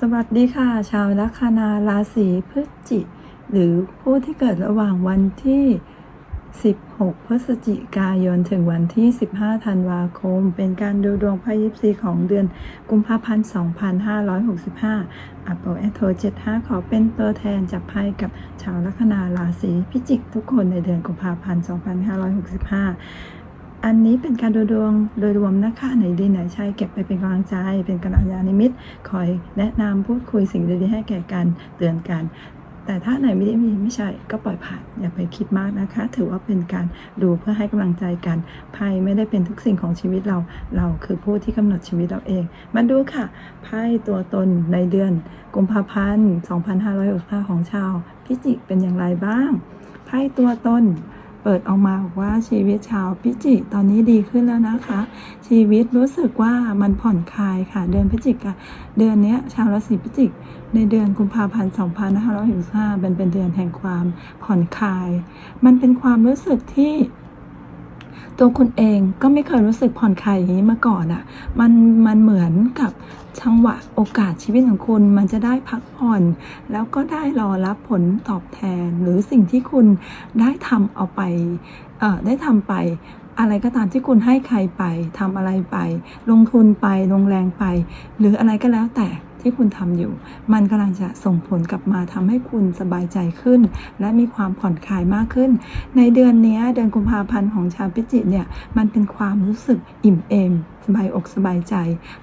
สวัสดีค่ะ ชาวลัคนาราศีพฤศจิกหรือผู้ที่เกิดระหว่างวันที่ 16 พฤศจิกายน ถึงวันที่ 15 ธันวาคม เป็นการดูดวงไพ่ยิปซีของเดือนกุมภาพันธ์ 2565 อัปโปแอโท75 ขอเป็นตัวแทนจับไพ่กับชาวลัคนาราศีพิจิกทุกคนในเดือนกุมภาพันธ์ 2565 อันนี้เป็นการดูดวงโดยรวมนะคะไหนดีไหนใช่เก็บไปเป็นกำลังใจ เป็นกัลยาณมิตรคอยแนะนำพูดคุยสิ่งดีๆให้แก่กันเตือนกัน แต่ถ้าไหนไม่ได้มีไม่ใช่ก็ปล่อยผ่านอย่าไปคิดมากนะคะ ถือว่าเป็นการดูเพื่อให้กำลังใจกันไพ่ไม่ได้เป็นทุกสิ่งของชีวิตเรา เราคือผู้ที่กำหนดชีวิตเราเอง มาดูค่ะไพ่ตัวตนในเดือนกุมภาพันธ์ 2565 ของชาว พิจิกเป็นอย่างไรบ้างไพ่ตัวตน เปิดออกมาบอกว่าชีวิตชาวพิจิตอนนี้ดีขึ้นแล้วนะคะ ชีวิตรู้สึกว่ามันผ่อนคลายค่ะ เดือนพฤศจิกาเดือนนี้ชาวราศีพิจิก ในเดือนกุมภาพันธ์2565เป็นเป็นเดือนแห่งความผ่อนคลาย มันเป็นความรู้สึกที่ ตัวคุณเองก็ไม่เคยรู้สึกผ่อนคลายอย่างนี้มาก่อนอะ่ะ มันมันเหมือนกับจังหวะโอกาสชีวิตของคุณมันจะได้พักผ่อน แล้วก็ได้รอรับผลตอบแทน หรือสิ่งที่คุณได้ทำเอาไปเอ่อได้ทำไปอะไรก็ตามที่คุณให้ใครไปทำอะไรไป ลงทุนไปลงแรงไป หรืออะไรก็แล้วแต่ ที่คุณทำอยู่ มันกำลังจะส่งผลกลับมาทำให้คุณสบายใจขึ้น และมีความผ่อนคลายมากขึ้น ในเดือนนี้เดือนกุมภาพันธ์ของชาวพิจิกเนี่ยมันเป็นความรู้สึกอิ่มเอมสบายอกสบายใจ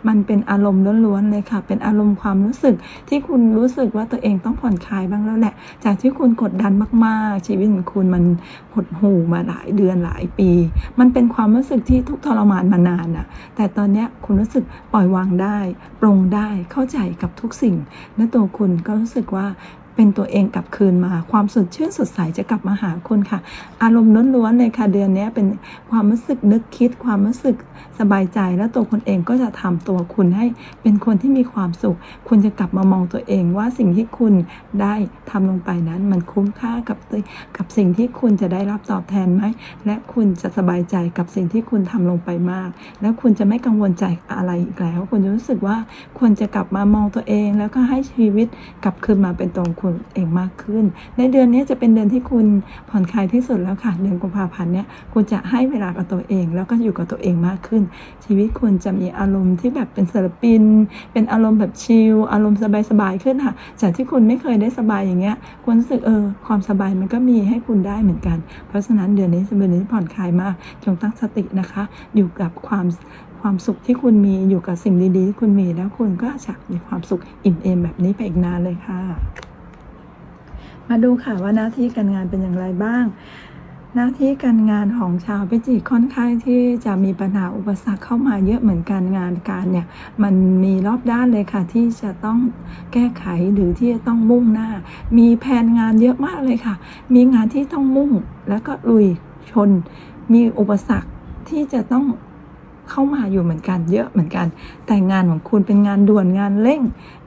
มันเป็นอารมณ์ล้วนๆเลยค่ะ เป็นอารมณ์ความรู้สึกที่คุณรู้สึกว่าตัวเองต้องผ่อนคลายบ้างแล้วแหละ จากที่คุณกดดันมากๆ ชีวิตของคุณมันหดหู่มาหลายเดือนหลายปี มันเป็นความรู้สึกที่ทุกทรมานมานานน่ะแต่ตอนนี้คุณรู้สึกปล่อยวางได้ ปรงได้ เข้าใจกับทุกสิ่ง และตัวคุณก็รู้สึกว่า เป็นตัวเองกลับคืนมา ความสดชื่นสดใสจะกลับมาหาคุณค่ะ อารมณ์ล้วนๆเลยค่ะ เดือนนี้เป็นความรู้สึกนึกคิด ความรู้สึกสบายใจ และตัวคุณเองก็จะทำตัวคุณให้เป็นคนที่มีความสุข คุณจะกลับมามองตัวเองว่าสิ่งที่คุณได้ทำลงไปนั้น มันคุ้มค่ากับกับสิ่งที่คุณจะได้รับตอบแทนไหมและคุณจะสบายใจกับสิ่งที่คุณทำลงไปมาก แล้วคุณจะไม่กังวลใจอะไรอีกแล้ว คุณจะรู้สึกว่าควรจะกลับมามองตัวเอง แล้วก็ให้ชีวิตกลับคืนมาเป็นตัวของคุณเองมากขึ้น ในเดือนนี้จะเป็นเดือนที่คุณผ่อนคลายที่สุดแล้วค่ะ เดือนกุมภาพันธ์เนี่ยคุณจะให้เวลากับตัวเอง แล้วก็อยู่กับตัวเองมากขึ้น ชีวิตคุณจะมีอารมณ์ที่แบบเป็นศิลปิน เป็นอารมณ์แบบชิล อารมณ์สบายๆขึ้นค่ะ จากที่คุณไม่เคยได้สบายอย่างเงี้ย คุณรู้สึกเออความสบายมันก็มีให้คุณได้เหมือนกัน เพราะฉะนั้นเดือนนี้จะเป็นเดือนที่ผ่อนคลายมาก จงตั้งสตินะคะ อยู่กับความความสุขที่คุณมีอยู่กับสิ่งดีๆที่คุณมีแล้วคุณก็จะมีความสุขอิ่มเอมแบบนี้ไปอีกนานเลยค่ะ มาดูค่ะว่าหน้าที่การงานเป็นอย่างไรบ้าง หน้าที่การงานของชาวพิจิกค่อนข้างที่จะมีปัญหาอุปสรรคเข้ามาเยอะเหมือนกันงานการเนี่ยมันมีรอบด้านเลยค่ะที่จะต้องแก้ไขหรือที่จะต้องมุ่งหน้า มีแผนงานเยอะมากเลยค่ะ มีงานที่ต้องมุ่งแล้วก็ลุยชน มีอุปสรรคที่จะต้อง เข้ามาอยู่เหมือนกันเยอะเหมือนกัน แต่งานของคุณเป็นงานด่วนงานเร่ง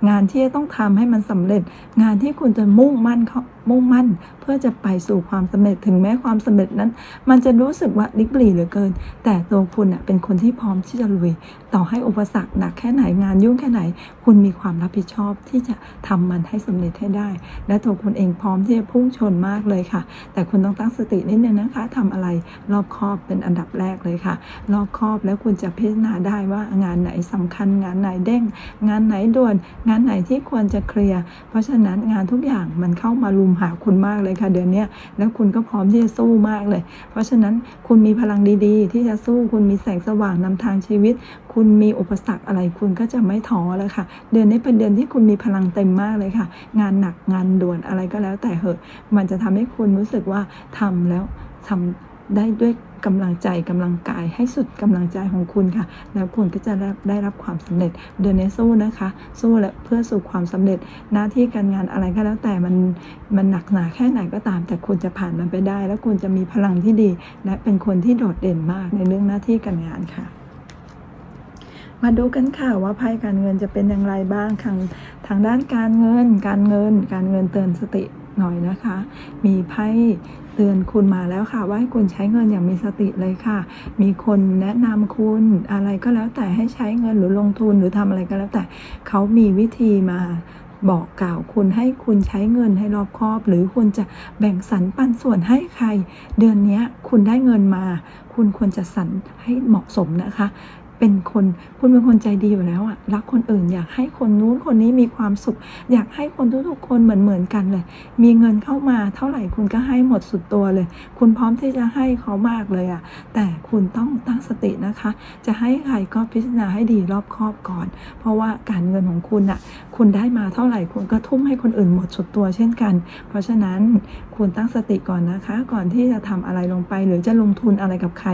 งานที่จะต้องทำให้มันสำเร็จ งานที่คุณจะมุ่งมั่นเขา มุ่งมั่น เพื่อจะไปสู่ความสำเร็จถึงแม้ความสำเร็จนั้น มันจะรู้สึกว่าลิบหลีเหลือเกิน แต่ตัวคุณเป็นคนที่พร้อมที่จะลุย ต่อให้อุปสรรคหนักแค่ไหนงานยุ่งแค่ไหน คุณมีความรับผิดชอบที่จะทำมันให้สำเร็จให้ได้ และตัวคุณเองพร้อมที่จะพุ่งชนมากเลยค่ะ แต่คุณต้องตั้งสตินิดนึงนะคะทำอะไรรอบคอบเป็นอันดับแรกเลยค่ะ รอบคอบแล้วคุณจะพิจารณาได้ว่างานไหนสำคัญ งานไหนเด้ง งานไหนด่วน งานไหนที่ควรจะเคลียร์เพราะฉะนั้นงานทุกอย่างมันเข้ามารุมหาคุณมากเลยค่ะเดือนนี้แล้วคุณก็พร้อมที่จะสู้มากเลย เพราะฉะนั้นคุณมีพลังดีๆ ที่จะสู้คุณมีแสงสว่างนำทางชีวิต คุณมีอุปสรรคอะไรคุณก็จะไม่ท้อเลยค่ะ เดือนนี้เป็นเดือนที่คุณมีพลังเต็มมากเลยค่ะ งานหนักงานด่วนอะไรก็แล้วแต่เหอะ มันจะทำให้คุณรู้สึกว่าทำแล้วทำได้ด้วย กำลังใจกำลังกายให้สุดกำลังใจของคุณค่ะ แล้วคุณก็จะได้ไดรับความสำเร็จเดือนนี้สู้นะคะ สู้และเพื่อสู่ความสำเร็จหน้าที่การงานอะไรก็แล้วแต่มันมันหนักหนาแค่ไหนก็ตาม แต่คุณจะผ่านมันไปได้ แล้วคุณจะมีพลังที่ดี และเป็นคนที่โดดเด่นมากในเรื่องหน้าที่การงานค่ะมาดูกันค่ะว่าไพ่การเงินจะเป็นอย่างไรบ้างทางทางด้านการเงิน การเงิน การเงินเตือนสติ หน่อยนะคะ มีไพ่เตือนคุณมาแล้วค่ะ ว่าให้คุณใช้เงินอย่างมีสติเลยค่ะ มีคนแนะนำคุณอะไรก็แล้วแต่ให้ใช้เงินหรือลงทุนหรือทำอะไรก็แล้วแต่เขามีวิธีมาบอกกล่าวคุณให้คุณใช้เงินให้รอบคอบ หรือคุณจะแบ่งสรรปันส่วนให้ใคร เดือนนี้คุณได้เงินมา คุณควรจะสรรให้เหมาะสมนะคะ เป็นคนคุณเป็นคนใจดีอยู่แล้วอะรักคนอื่น อยากให้คนนู้นคนนี้มีความสุข อยากให้คนทุกๆคนเหมือนเหมือนๆกันเลย มีเงินเข้ามาเท่าไหร่คุณก็ให้หมดสุดตัวเลย คุณพร้อมที่จะให้เขามากเลยอะแต่คุณต้องตั้งสตินะคะ จะให้ใครก็พิจารณาให้ดีรอบคอบก่อน เพราะว่าการเงินของคุณอะคุณได้มาเท่าไหร่คุณก็ทุ่มให้คนอื่นหมดสุดตัวเช่นกัน เพราะฉะนั้นควรตั้งสติก่อนนะคะ ก่อนที่จะทำอะไรลงไป หรือจะลงทุนอะไรกับใคร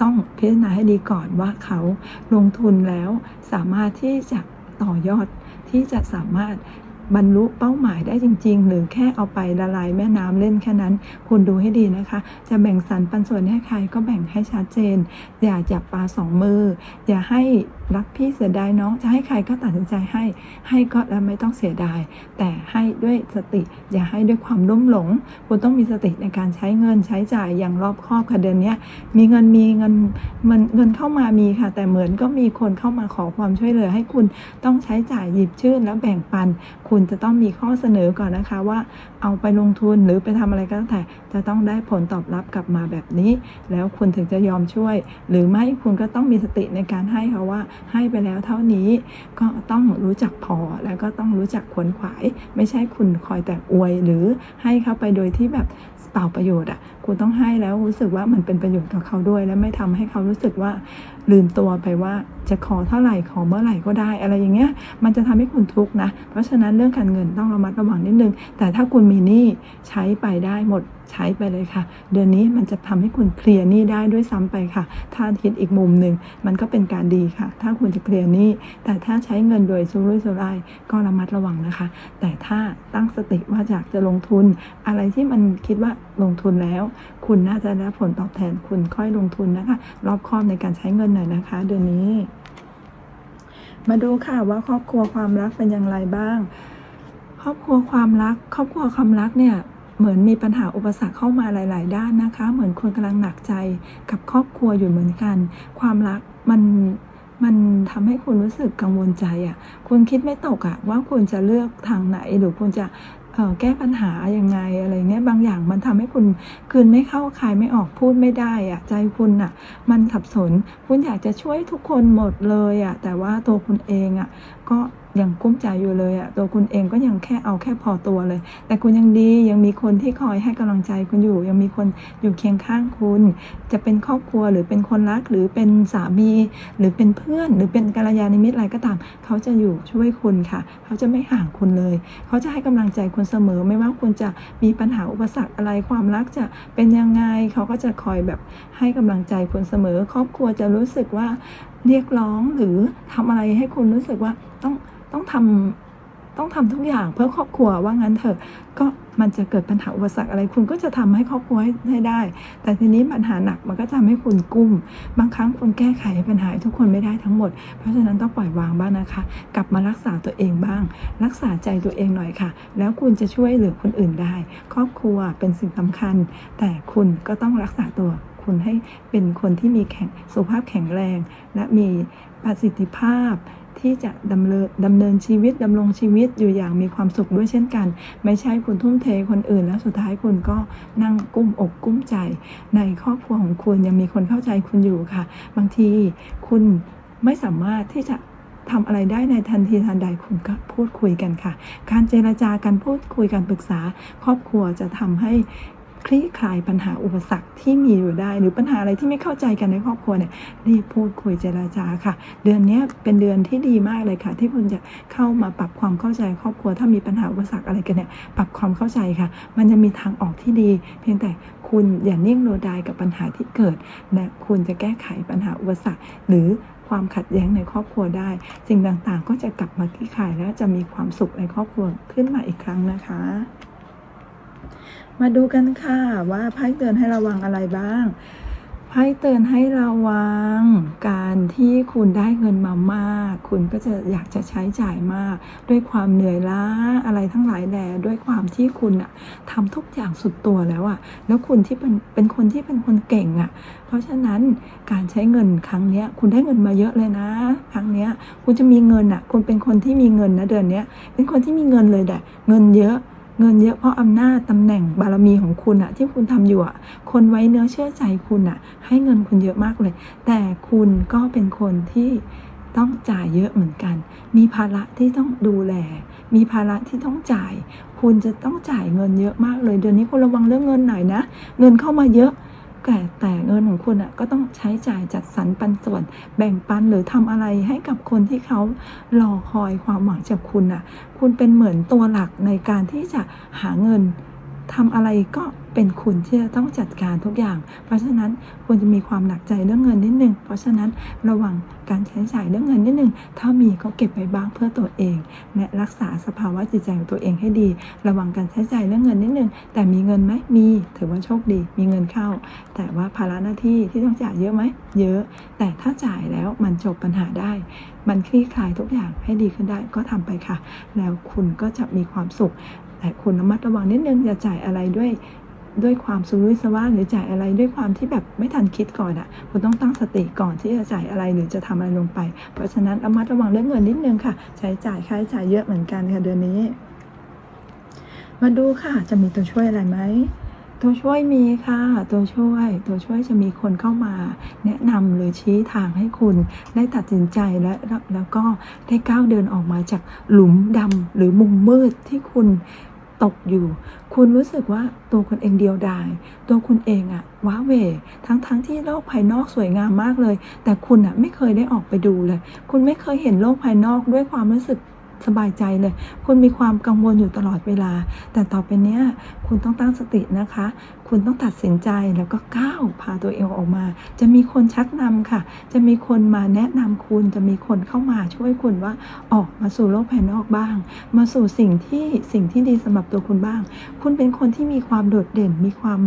ต้องพิจารณาให้ดีก่อนว่าเขาลงทุนแล้วสามารถที่จะต่อยอดที่จะสามารถ บรรลุเป้าหมายได้จริง ๆ หรือแค่เอาไปละลายแม่น้ำเล่นแค่นั้น คุณดูให้ดีนะคะ จะแบ่งสรรปันส่วนให้ใครก็แบ่งให้ชัดเจน อย่าจับปลาสองมือ อย่าให้รักพี่เสียดายน้องจะให้ใครก็ตัดสินใจให้ ให้ก็แล้วไม่ต้องเสียดาย แต่ให้ด้วยสติอย่าให้ด้วยความลุ่มหลง คุณต้องมีสติในการใช้เงินใช้จ่ายอย่างรอบคอบค่ะเดือนนี้มีเงินมีเงินมันเงินเข้ามามีค่ะ แต่เหมือนก็มีคนเข้ามาขอความช่วยเหลือให้คุณต้องใช้จ่ายหยิบชื่นแล้วแบ่งปันคุณจะต้องมีข้อเสนอก่อนนะคะว่าเอาไปลงทุนหรือไปทำอะไรก็แล้วแต่จะต้องได้ผลตอบรับกลับมาแบบนี้ แล้วคุณถึงจะยอมช่วย หรือไม่คุณก็ต้องมีสติในการให้เขาว่าให้ไปแล้วเท่านี้ ก็ต้องรู้จักพอแล้วก็ต้องรู้จักขวนขวาย ไม่ใช่คุณคอยแต่อวย หรือให้เขาไปโดยที่แบบเปล่าประโยชน์อะคุณต้องให้แล้วรู้สึกว่ามันเป็นประโยชน์กับเขาด้วย และไม่ทำให้เขารู้สึกว่าลืมตัวไปว่าจะขอเท่าไหร่ขอเมื่อไหร่ก็ได้ อะไรอย่างเงี้ยมันจะทำให้คุณทุกข์นะ เพราะฉะนั้นเรื่องการเงินต้องระมัดระวังนิดนึง แต่ถ้าคุณมีหนี้ใช้ไปได้หมดใช้ไปเลยค่ะ เดือนนี้มันจะทำให้คุณเคลียร์หนี้ได้ด้วยซ้ำไปค่ะ ถ้าคิดอีกมุมหนึ่งมันก็เป็นการดีค่ะ ถ้าคุณจะเคลียร์หนี้แต่ถ้าใช้เงินโดยสุรุ่ยสุร่ายก็ระมัดระวังนะคะ แต่ถ้าตั้งสติว่าอยากจะลงทุนอะไรที่มันคิดว่า ลงทุนแล้ว คุณน่าจะได้ผลตอบแทนคุณค่อยลงทุนนะคะ รอบคอบในการใช้เงินหน่อยนะคะ เดือนนี้ มาดูค่ะว่าครอบครัวความรักเป็นอย่างไรบ้าง ครอบครัวความรัก ครอบครัวความรักเนี่ยเหมือนมีปัญหาอุปสรรคเข้ามาหลาย ๆ ด้านนะคะ เหมือนคุณกำลังหนักใจกับครอบครัวอยู่เหมือนกัน ความรักมันมันทำให้คุณรู้สึกกังวลใจอะ่ะ คุณคิดไม่ตกอะ่ะว่าคุณจะเลือกทางไหนหรือคุณจะ แก้ปัญหายังไงอะไรเงี้ยบางอย่างมันทำให้คุณคืนไม่เข้าคายไม่ออกพูดไม่ได้อะใจคุณอะมันสับสน คุณอยากจะช่วยทุกคนหมดเลยอะ่ะแต่ว่าตัวคุณเองอะก็ ยังกุ้มใจอยู่เลยอะตัวคุณเองก็ยังแค่เอาแค่พอตัวเลย แต่คุณยังดียังมีคนที่คอยให้กำลังใจคุณอยู่ ยังมีคนอยู่เคียงข้างคุณ จะเป็นครอบครัวหรือเป็นคนรักหรือเป็นสามี หรือเป็นเพื่อน หรือเป็นกัลยาณมิตรอะไรก็ตาม เขาจะอยู่ช่วยคุณค่ะ เขาจะไม่ห่างคุณเลย เขาจะให้กำลังใจคุณเสมอ ไม่ว่าคุณจะมีปัญหาอุปสรรคอะไรความรักจะเป็นยังไง เขาก็จะคอยแบบให้กำลังใจคุณเสมอ ครอบครัวจะรู้สึกว่า เรียกร้องหรือทำอะไรให้คุณรู้สึกว่าต้องต้องทำต้องทำทุกอย่างเพื่อครอบครัวว่างั้นเถอะ ก็มันจะเกิดปัญหาอุปสรรคอะไร คุณก็จะทำให้ครอบครัวให้ได้ แต่ทีนี้ปัญหาหนักมันก็ทำให้คุณกุ้ม บางครั้งคุณแก้ไขปัญหาทุกคนไม่ได้ทั้งหมด เพราะฉะนั้นต้องปล่อยวางบ้างนะคะ กลับมารักษาตัวเองบ้าง รักษาใจตัวเองหน่อยค่ะ แล้วคุณจะช่วยเหลือคนอื่นได้ ครอบครัวเป็นสิ่งสำคัญ แต่คุณก็ต้องรักษาตัว คุณให้เป็นคนที่มีแข็งสุขภาพแข็งแรง และมีประสิทธิภาพที่จะดำเนินดำเนินชีวิตดำรงชีวิตอยู่อย่างมีความสุขด้วยเช่นกัน ไม่ใช่คุณทุ่มเทคนอื่น แล้วสุดท้ายคุณก็นั่งกุ้มอกกุ้มใจ ในครอบครัวของคุณยังมีคนเข้าใจคุณอยู่ค่ะ บางทีคุณไม่สามารถที่จะทำอะไรได้ในทันทีทันใดคุณก็พูดคุยกันค่ะ การเจรจาการพูดคุยการปรึกษา ครอบครัวจะทำให้ คลี่คลายปัญหาอุปสรรคที่มีอยู่ได้ หรือปัญหาอะไรที่ไม่เข้าใจกันในครอบครัวเนี่ยรีบพูดคุยเจรจาค่ะ เดือนนี้เป็นเดือนที่ดีมากเลยค่ะ ที่คุณจะเข้ามาปรับความเข้าใจครอบครัว ถ้ามีปัญหาอุปสรรคอะไรกันเนี่ยปรับความเข้าใจค่ะ มันจะมีทางออกที่ดี เพียงแต่คุณอย่านิ่งโนดายกับปัญหาที่เกิดและคุณจะแก้ไขปัญหาอุปสรรคหรือความขัดแย้งในครอบครัวได้ สิ่งต่างๆ ก็จะกลับมาคลี่คลายและจะมีความสุขในครอบครัวขึ้นมาอีกครั้งนะคะ มาดูกันค่ะว่าไพ่เตือนให้ระวังอะไรบ้างไพ่เตือนให้ระวัง การที่คุณได้เงินมามาก คุณก็จะอยากจะใช้จ่ายมาก ด้วยความเหนื่อยล้าอะไรทั้งหลายแหล่ด้วยความที่คุณอะทำทุกอย่างสุดตัวแล้วอะแล้วคุณที่เป็นเป็นคนที่เป็นคนเก่งอะเพราะฉะนั้นการใช้เงินครั้งเนี้ย คุณได้เงินมาเยอะเลยนะ ครั้งเนี้ย คุณจะมีเงินอะคุณเป็นคนที่มีเงินนะเดือนเนี้ย เป็นคนที่มีเงินเลยแหละเงินเยอะ เงินเยอะเพราะอำนาจตำแหน่งบารมีของคุณอะที่คุณทำอยู่อะคนไว้เนื้อเชื่อใจคุณอะให้เงินคุณเยอะมากเลย แต่คุณก็เป็นคนที่ต้องจ่ายเยอะเหมือนกัน มีภาระที่ต้องดูแล มีภาระที่ต้องจ่าย คุณจะต้องจ่ายเงินเยอะมากเลย เดือนนี้คุณระวังเรื่องเงินหน่อยนะ เงินเข้ามาเยอะ แต่แต่เงินของคุณอะก็ต้องใช้จ่ายจัดสรรปันส่วน แบ่งปันหรือทำอะไรให้กับคนที่เขารอคอยความหวังจากคุณอะ คุณเป็นเหมือนตัวหลักในการที่จะหาเงิน ทำอะไรก็เป็นคุณที่จะต้องจัดการทุกอย่าง เพราะฉะนั้นคุณจะมีความหนักใจเรื่องเงินนิดนึง เพราะฉะนั้นระวังการใช้จ่ายเรื่องเงินนิดนึง ถ้ามีก็เก็บไว้บ้างเพื่อตัวเอง และรักษาสภาวะจิตใจของตัวเองให้ดี ระวังการใช้จ่ายเรื่องเงินนิดนึง แต่มีเงินไหมมี ถือว่าโชคดี มีเงินเข้า แต่ว่าภาระหน้าที่ที่ต้องจ่ายเยอะไหม เยอะ แต่ถ้าจ่ายแล้วมันจบปัญหาได้ มันคลี่คลายทุกอย่างให้ดีขึ้นได้ก็ทำไปค่ะ แล้วคุณก็จะมีความสุข แต่คุณระมัดระวังนิดนึงอย่าจ่ายอะไรด้วยด้วยความสุรุ่ยสว่างหรือจ่ายอะไรด้วยความที่แบบไม่ทันคิดก่อนอะ่ะคุณต้องตั้งสติก่อนที่จะจ่ายอะไรหรือจะทำอะไรลงไป เพราะฉะนั้นระมัดระวังเรื่องเงินนิดนึงค่ะ ใช้จ่ายค่าใช้จ่ายเยอะเหมือนกันค่ะเดือนนี้ มาดูค่ะ จะมีตัวช่วยอะไรไหมตัวช่วยมีค่ะ ตัวช่วย ตัวช่วยจะมีคนเข้ามา แนะนำหรือชี้ทางให้คุณได้ตัดสินใจและแล้วแล้วก็ได้ก้าวเดินออกมาจากหลุมดำหรือมุมมืดที่คุณ ตกอยู่ คุณรู้สึกว่าตัวคุณเองเดียวดาย ตัวคุณเองอะว้าเหวทั้งทั้งที่โลกภายนอกสวยงามมากเลย แต่คุณอะไม่เคยได้ออกไปดูเลย คุณไม่เคยเห็นโลกภายนอกด้วยความรู้สึก สบายใจเลย คุณมีความกังวลอยู่ตลอดเวลา แต่ต่อไปเนี้ยคุณต้องตั้งสตินะคะ คุณต้องตัดสินใจแล้วก็ก้าวพาตัวเองออกมา จะมีคนชักนำค่ะ จะมีคนมาแนะนำคุณ จะมีคนเข้ามาช่วยคุณว่าออกมาสู่โลกภายนอกบ้าง มาสู่สิ่งที่สิ่งที่ดีสำหรับตัวคุณบ้าง คุณเป็นคนที่มีความโดดเด่น มีความ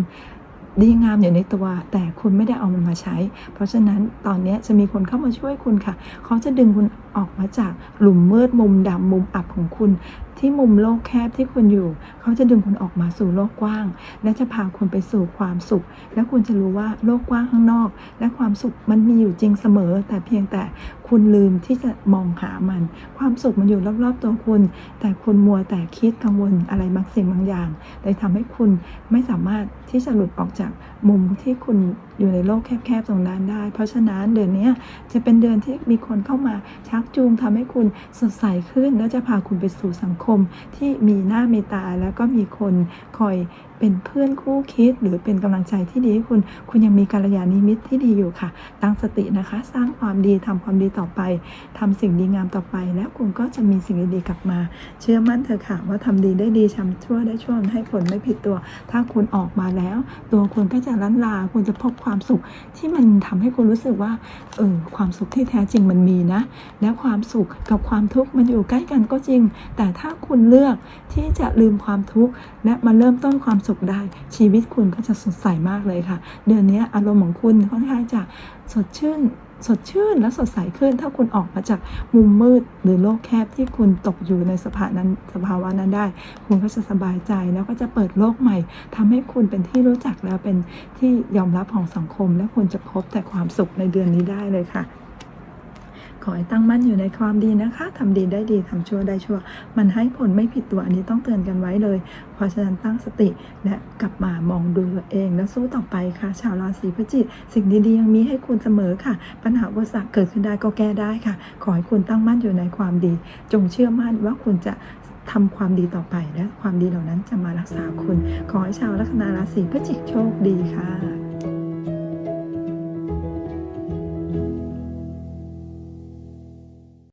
ดีงามอยู่ในตัว แต่คุณไม่ได้เอามันมาใช้ เพราะฉะนั้นตอนนี้จะมีคนเข้ามาช่วยคุณค่ะ เขาจะดึงคุณ ออกมาจากหลุมมืดมุมดำมุมอับของคุณ ที่มุมโลกแคบที่คุณอยู่ เขาจะดึงคุณออกมาสู่โลกกว้าง และจะพาคุณไปสู่ความสุข และคุณจะรู้ว่าโลกกว้างข้างนอก และความสุขมันมีอยู่จริงเสมอ แต่เพียงแต่คุณลืมที่จะมองหามัน ความสุขมันอยู่รอบๆตัวคุณ แต่คุณมัวแต่คิดกังวลอะไรบางสิ่งบางอย่างเลยทำให้คุณไม่สามารถที่จะหลุดออกจากมุมที่คุณอยู่ในโลกแคบๆตรงนั้นได้ เพราะฉะนั้นเดือนนี้จะเป็นเดือนที่มีคนเข้ามาชักจูงทำให้คุณสดใสขึ้น และจะพาคุณไปสู่สังคมที่มีหน้ามีตาแล้วก็มีคนคอย เป็นเพื่อนคู่คิด หรือเป็นกำลังใจที่ดีให้คุณ คุณยังมีกัลยาณมิตรที่ดีอยู่ค่ะ ตั้งสตินะคะ สร้างความดีทำความดีต่อไปทำสิ่งดีงามต่อไป แล้วคุณก็จะมีสิ่งดีๆกลับมา เชื่อมั่นเถอะค่ะ ว่าทำดีได้ดีทำชั่วได้ชั่วให้ผลไม่ผิดตัว ถ้าคุณออกมาแล้ว ตัวคุณก็จะล้านลาคุณจะพบความสุขที่มันทำให้คุณรู้สึกว่าเออความสุขที่แท้จริงมันมีนะ และความสุขกับความทุกข์มันอยู่ใกล้กันก็จริง แต่ถ้าคุณเลือกที่จะลืมความทุกข์และมาเริ่มต้นความสุขได้ ชีวิตคุณก็จะสดใสมากเลยค่ะ เดือนนี้อารมณ์ของคุณค่อนข้างจะสดชื่นสดชื่นและสดใสขึ้น ถ้าคุณออกมาจากมุมมืดหรือโลกแคบที่คุณตกอยู่ในสภานั้นสภาวะนั้นได้ คุณก็จะสบายใจแล้วก็จะเปิดโลกใหม่ทำให้คุณเป็นที่รู้จักแล้วเป็นที่ยอมรับของสังคม และคุณจะพบแต่ความสุขในเดือนนี้ได้เลยค่ะ ขอให้ตั้งมั่นอยู่ในความดีนะคะทำดีได้ดีทำชั่วได้ชั่ว มันให้ผลไม่ผิดตัวอันนี้ต้องเตือนกันไว้เลย เพราะฉะนั้นตั้งสติและกลับมามองดูตัวเองแล้วสู้ต่อไปค่ะ ชาวราศีพฤศจิกสิ่งดีๆยังมีให้คุณเสมอค่ะ ปัญหาอุปสรรคเกิดขึ้นได้ก็แก้ได้ค่ะ ขอให้คุณตั้งมั่นอยู่ในความดี จงเชื่อมั่นว่าคุณจะทำความดีต่อไปและความดีเหล่านั้นจะมารักษาคุณ ขอให้ชาวลัคนาราศีพฤศจิกโชคดีค่ะ